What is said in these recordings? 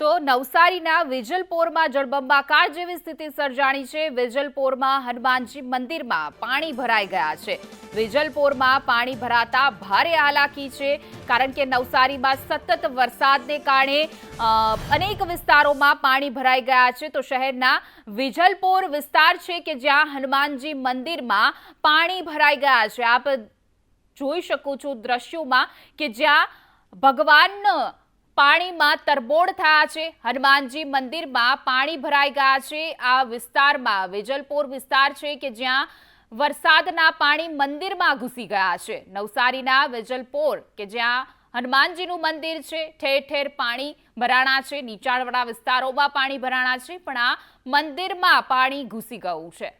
તો નવસારીના વિજલપોરમાં જળબંબાકાર જેવી સ્થિતિ સર્જાણી છે. વિજલપોરમાં હનુમાનજી મંદિરમાં પાણી ભરાઈ ગયા છે. વિજલપોરમાં પાણી ભરાતા ભારે હાલાકી છે. કારણ કે નવસારીમાં સતત વરસાદને કારણે અનેક વિસ્તારોમાં પાણી ભરાઈ ગયા છે. તો શહેરના વિજલપોર વિસ્તાર છે કે જ્યાં હનુમાનજી મંદિરમાં પાણી ભરાઈ ગયા છે. આપ જોઈ શકો છો દ્રશ્યોમાં કે જ્યાં ભગવાન પાણીમાં તરબોળ થયા છે. હનુમાનજી મંદિરમાં પાણી ભરાઈ ગયા છે. આ વિસ્તારમાં, વેજલપોર વિસ્તાર છે કે જ્યાં વરસાદના પાણી મંદિરમાં ઘૂસી ગયા છે. નવસારીના વેજલપોર કે જ્યાં હનુમાનજીનું મંદિર છે, ઠેર ઠેર પાણી ભરાણા છે. નીચાણવાળા વિસ્તારોમાં પાણી ભરાણા છે, પણ આ મંદિરમાં પાણી ઘૂસી ગયું છે.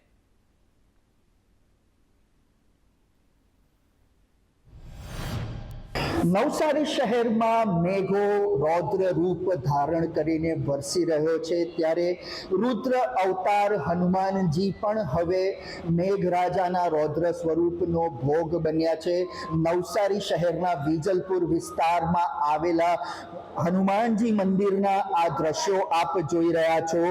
નવસારી શહેરમાં મેઘો રૌદ્ર રૂપ ધારણ કરીને વરસી રહ્યો છે. ત્યારે રુદ્ર અવતાર હનુમાનજી પણ હવે મેઘરાજાના રૌદ્ર સ્વરૂપનો ભોગ બન્યા છે. નવસારી શહેરના વિજલપુર વિસ્તારમાં આવેલા હનુમાનજી મંદિરના આ દ્રશ્યો આપ જોઈ રહ્યા છો.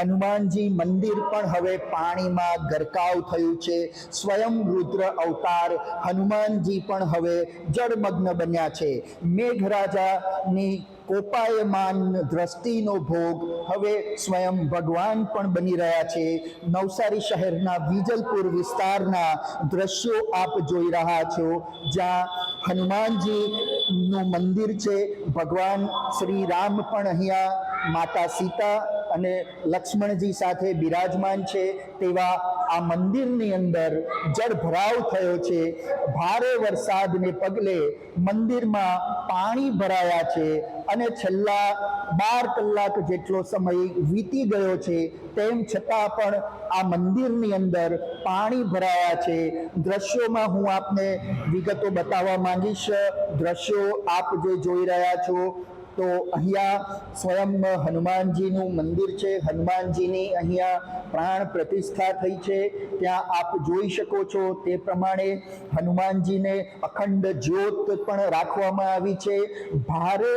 હનુમાનજી મંદિર પણ હવે પાણીમાં ગરકાવ થયું છે. સ્વયં રુદ્ર અવતાર હનુમાનજી પણ હવે જળમગ્ન બન્યા છે. મેઘરાજાની કોપાયમાન દ્રષ્ટિનો ભોગ હવે સ્વયં ભગવાન પણ બની રહ્યા છે. નવસારી શહેરના વિજલપુર વિસ્તારના દ્રશ્યો આપ જોઈ રહ્યા છો. જ્યાં હનુમાનજીનું મંદિર છે. ભગવાન શ્રી રામ પણ અહીંયા, માતા સીતા અને લક્ષ્મણજી સાથે બિરાજમાન છે તેવા આ મંદિરની અંદર જળભરાવ થયો છે. ભારે વરસાદને પગલે મંદિરમાં પાણી ભરાયા છે અને છેલ્લા બાર કલાક જેટલો સમય વીતી ગયો છે તેમ છતાં પણ આ મંદિરની અંદર પાણી ભરાયા છે. દ્રશ્યોમાં હું આપને વિગતો બતાવવા માંગીશ. દ્રશ્યો આપ જે જોઈ રહ્યા છો તો અહીંયા સ્વયં હનુમાનજીનું મંદિર છે. હનુમાનજીની અહીંયા પ્રાણ પ્રતિષ્ઠા થઈ છે. ત્યાં આપ જોઈ શકો છો તે પ્રમાણે હનુમાનજીને અખંડ જ્યોત પણ રાખવામાં આવી છે. ભારે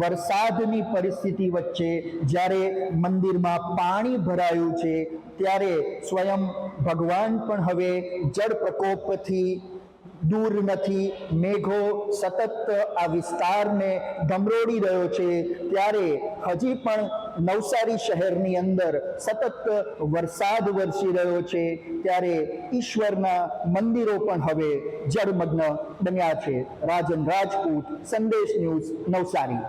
વરસાદની પરિસ્થિતિ વચ્ચે જ્યારે મંદિરમાં પાણી ભરાયું છે, ત્યારે સ્વયં ભગવાન પણ હવે જળ પ્રકોપથી દૂર નથી મેઘો સતત આ વિસ્તારને ધમરોડી રહ્યો છે, ત્યારે હજી પણ નવસારી શહેરની અંદર સતત વરસાદ વરસી રહ્યો છે, ત્યારે ઈશ્વરના મંદિરો પણ હવે જળમગ્ન બન્યા છે. રાજન રાજપૂત, સંદેશ ન્યૂઝ, નવસારી.